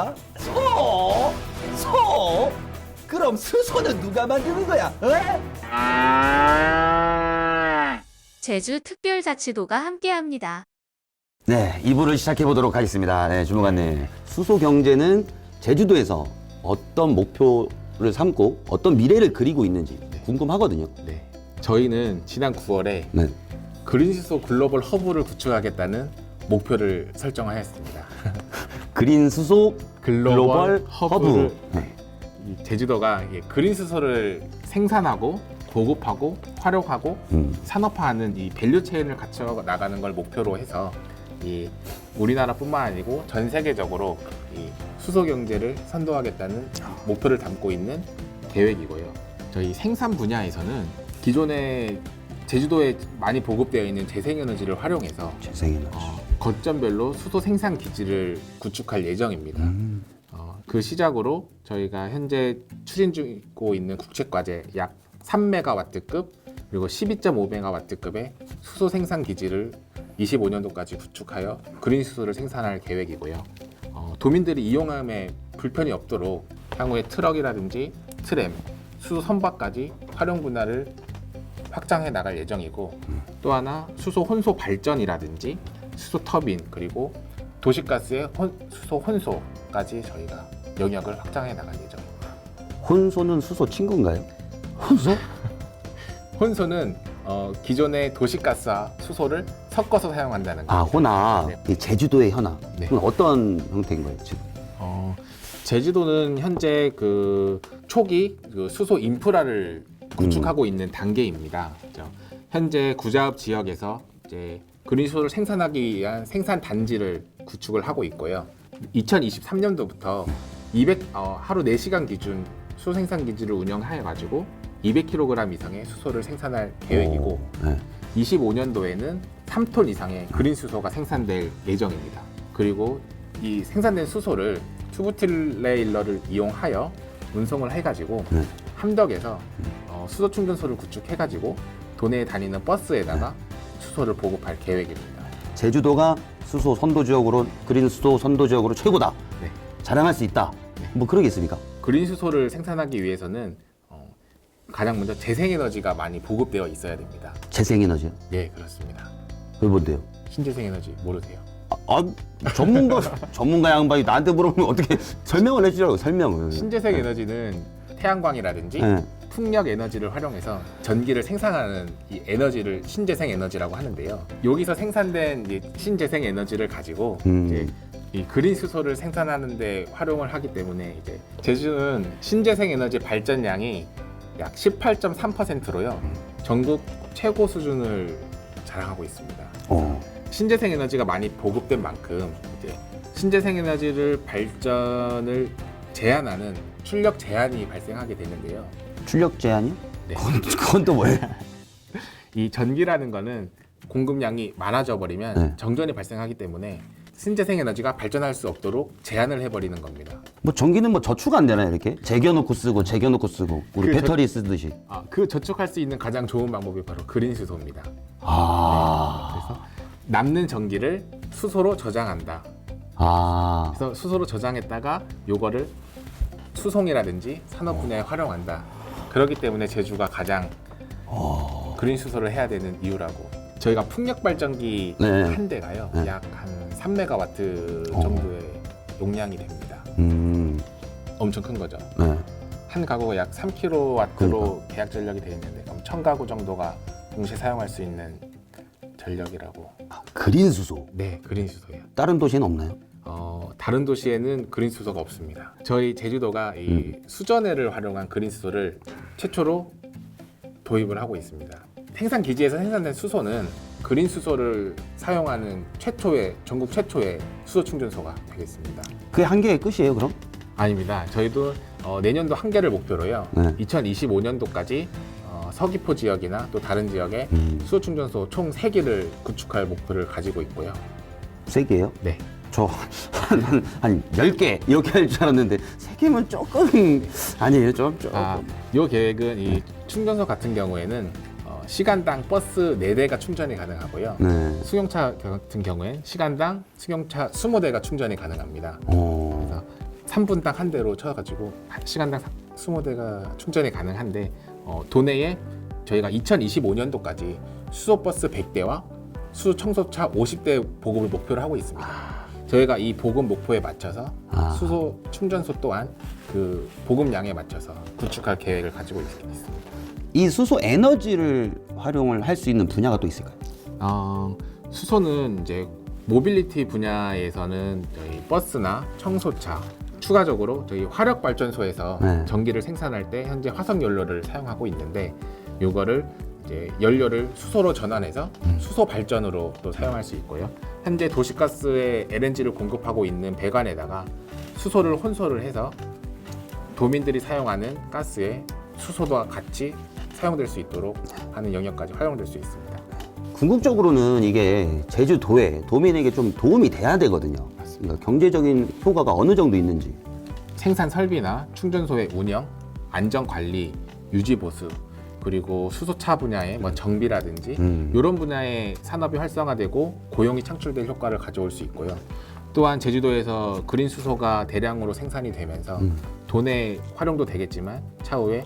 거야? 소? 소? 그럼 수소는 누가 만드는 거야? 어? 제주 특별자치도가 함께합니다. 네, 2부를 시작해 보도록 하겠습니다. 네, 주무관님. 수소 경제는 제주도에서 어떤 목표를 삼고 어떤 미래를 그리고 있는지 궁금하거든요. 네. 저희는 지난 9월에 네. 그린시소 글로벌 허브를 구축하겠다는 목표를 설정하였습니다. 그린 수소 글로벌, 글로벌 허브를 허브. 네. 이 제주도가 이게 그린시소를 생산하고 보급하고 활용하고 음. 산업화하는 이 밸류 체인을 갖춰 나가는 걸 목표로 해서 이 우리나라뿐만 아니고 전 세계적으로 이 수소 경제를 선도하겠다는 목표를 담고 있는 계획이고요. 저희 생산 분야에서는 기존에 제주도에 많이 보급되어 있는 재생에너지를 활용해서 재생에너지. 어, 거점별로 수소 생산 기지를 구축할 예정입니다. 음. 어, 그 시작으로 저희가 현재 추진 중이고 있는 국책과제 약 3메가와트급 그리고 12.5메가와트급의 수소 생산 기지를 25년도까지 구축하여 그린 수소를 생산할 계획이고요. 어, 도민들이 이용함에 불편이 없도록 향후에 트럭이라든지 트램, 수소 선박까지 활용 분야를 확장해 나갈 예정이고 또 하나 수소 혼소 발전이라든지 수소 터빈 그리고 도시가스의 혼- 수소 혼소까지 저희가 영역을 확장해 나갈 예정입니다. 혼소는 수소 친구인가요? 혼소? 혼소는 어, 기존의 도시가스와 수소를 섞어서 사용한다는 아, 겁니다. 호나. 네. 이 제주도의 현아. 네. 그건 어떤 형태인 거예요, 지금? 어, 제주도는 현재 그 초기 그 수소 인프라를 구축하고 있는 단계입니다. 그죠? 현재 구자읍 지역에서 이제 그린수소를 생산하기 위한 생산 단지를 구축을 하고 있고요. 2023년도부터 200 어, 하루 4시간 기준 수소 생산 기지를 운영해 가지고 200kg 이상의 수소를 생산할 계획이고 오, 네. 25년도에는 3톤 이상의 그린 수소가 생산될 예정입니다. 그리고 이 생산된 수소를 튜브 트레일러를 이용하여 운송을 해가지고 네. 함덕에서 어, 수소 충전소를 구축해가지고 도내에 다니는 버스에다가 수소를 보급할 계획입니다. 제주도가 수소 선도 지역으로 그린 수소 선도 지역으로 최고다. 네. 자랑할 수 있다. 네. 뭐 그러겠습니까? 그린 수소를 생산하기 위해서는 어, 가장 먼저 재생에너지가 많이 보급되어 있어야 됩니다. 재생에너지요. 네, 그렇습니다. 왜 뭔데요? 신재생에너지 모르세요? 아, 전문가 전문가 양반이 나한테 물어보면 어떻게 설명을 해주라고 설명을. 신재생 에너지는 태양광이라든지 네. 풍력 에너지를 활용해서 전기를 생산하는 이 에너지를 신재생 에너지라고 하는데요. 여기서 생산된 이제 신재생 에너지를 가지고 음. 이제 이 그린 수소를 생산하는데 활용을 하기 때문에 이제 제주는 신재생 에너지 발전량이 약 18.3%로요. 전국 최고 수준을 자랑하고 있습니다. 어. 신재생 에너지가 많이 보급된 만큼 이제 신재생 에너지를 발전을 제한하는 출력 제한이 발생하게 되는데요. 출력 제한이요? 네. 그건, 그건 또 뭐예요? 이 전기라는 거는 공급량이 많아져 버리면 네. 정전이 발생하기 때문에 신재생 에너지가 발전할 수 없도록 제한을 해버리는 겁니다. 뭐 전기는 뭐 저축 안 되나요 이렇게? 재겨놓고 쓰고 재겨놓고 쓰고 우리 그 배터리 쓰듯이. 아, 그 저축할 수 있는 가장 좋은 방법이 바로 그린 수소입니다. 아. 그래서 남는 전기를 수소로 저장한다. 아. 그래서 수소로 저장했다가 요거를 수송이라든지 산업 분야에 활용한다. 그렇기 때문에 제주가 가장 그린 수소를 해야 되는 이유라고. 저희가 풍력 발전기 네. 한 대가요. 네. 약한 3메가와트 어. 정도의 용량이 됩니다. 음. 엄청 큰 거죠. 네. 한 가구가 약 3kW로 계약 전력이 되어 있는데 그럼 1000가구 정도가 동시에 사용할 수 있는 전력이라고. 아, 그린 수소. 네, 그린 수소예요. 다른 도시에는 없나요? 어, 다른 도시에는 그린 수소가 없습니다. 저희 제주도가 이 음. 수전해를 활용한 그린 수소를 최초로 도입을 하고 있습니다. 생산 기지에서 생산된 수소는 그린 수소를 사용하는 최초의 전국 최초의 수소 충전소가 되겠습니다. 그게 한 개의 끝이에요 그럼? 아닙니다. 저희도 어, 내년도 한 개를 목표로요. 네. 2025년도까지 어, 서귀포 지역이나 또 다른 지역에 음. 수소 충전소 총 3개를 구축할 목표를 가지고 있고요. 세 개요? 네. 저한 10개 이렇게 할 줄 알았는데 세 개면 조금 아니에요 좀 조금. 아, 이 계획은 이 충전소 같은 경우에는 어, 시간당 버스 4대가 충전이 가능하고요. 네. 승용차 같은 경우엔 시간당 승용차 20대가 충전이 가능합니다. 어. 3분당 한 대로 쳐가지고 한 시간당 20대가 충전이 가능한데 어, 도내에 저희가 2025년도까지 수소버스 100대와 수소 청소차 50대 보급을 목표로 하고 있습니다. 저희가 이 보급 목표에 맞춰서 아. 수소 충전소 또한 그 보급량에 맞춰서 구축할 계획을 가지고 있- 있습니다. 이 수소 에너지를 활용을 할 수 있는 분야가 또 있을까요? 어, 수소는 이제 모빌리티 분야에서는 저희 버스나 청소차 추가적으로 저희 화력 발전소에서 네. 전기를 생산할 때 현재 화석 연료를 사용하고 있는데 이거를 이제 연료를 수소로 전환해서 수소 발전으로 또 사용할 수 있고요. 현재 도시가스에 LNG를 공급하고 있는 배관에다가 수소를 혼소를 해서 도민들이 사용하는 가스에 수소와 같이 사용될 수 있도록 하는 영역까지 활용될 수 있습니다. 궁극적으로는 이게 제주도에 도민에게 좀 도움이 돼야 되거든요. 그러니까 경제적인 효과가 어느 정도 있는지. 생산 설비나 충전소의 운영, 안전 관리, 유지 보수, 그리고 수소차 분야의 뭐 정비라든지 음. 이런 분야의 산업이 활성화되고 고용이 창출될 효과를 가져올 수 있고요. 또한 제주도에서 그린 수소가 대량으로 생산이 되면서 음. 도내 활용도 되겠지만 차후에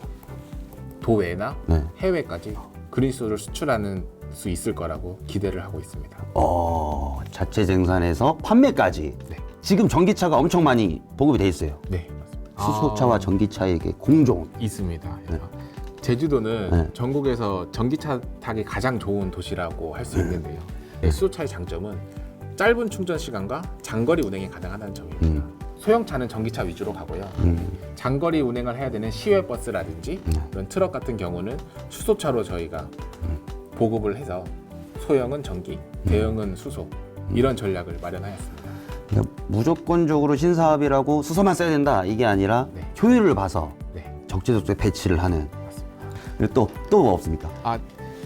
도외나 네. 해외까지 그린 수소를 수출하는 수 있을 거라고 기대를 하고 있습니다. 어, 자체 생산해서 판매까지. 네. 지금 전기차가 엄청 많이 보급이 돼 있어요. 네, 맞습니다. 수소차와 아. 전기차에게 공존. 있습니다. 제주도는 네. 전국에서 전기차 타기 가장 좋은 도시라고 할 수 있는데요. 네, 수소차의 장점은 짧은 충전 시간과 장거리 운행이 가능하다는 점입니다. 음. 소형차는 전기차 위주로 가고요. 음. 장거리 운행을 해야 되는 시외 버스라든지 네. 이런 트럭 같은 경우는 수소차로 저희가 보급을 해서 소형은 전기, 대형은 수소 이런 전략을 마련하였습니다. 그러니까 무조건적으로 신사업이라고 수소만 써야 된다 이게 아니라 네. 효율을 봐서 네, 적재적소에 배치를 하는 또또 뭐 없습니까? 아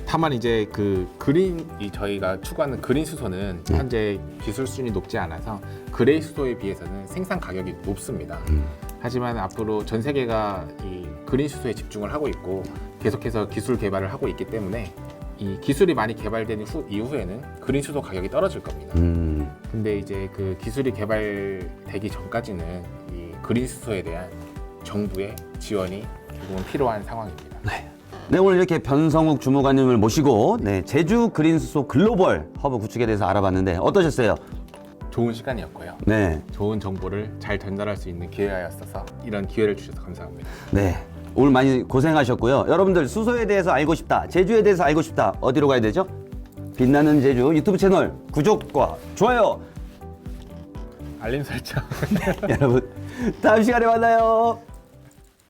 다만 이제 그 그린이 저희가 추구하는 그린 수소는 네. 현재 기술 수준이 높지 않아서 그레이 수소에 비해서는 생산 가격이 높습니다. 음. 하지만 앞으로 전 세계가 이 그린 수소에 집중을 하고 있고 계속해서 기술 개발을 하고 있기 때문에 이 기술이 많이 개발된 후, 이후에는 그린 수소 가격이 떨어질 겁니다. 음. 근데 이제 그 기술이 개발되기 전까지는 이 그린 수소에 대한 정부의 지원이 조금은 필요한 상황입니다. 네 오늘 이렇게 변성욱 주무관님을 모시고 네 제주 그린수소 글로벌 허브 구축에 대해서 알아봤는데 어떠셨어요? 좋은 시간이었고요. 네, 좋은 정보를 잘 전달할 수 있는 기회였어서 이런 기회를 주셔서 감사합니다. 네 오늘 많이 고생하셨고요. 여러분들 수소에 대해서 알고 싶다, 제주에 대해서 알고 싶다 어디로 가야 되죠? 빛나는 제주 유튜브 채널 구독과 좋아요 알림 설정. 여러분 다음 시간에 만나요.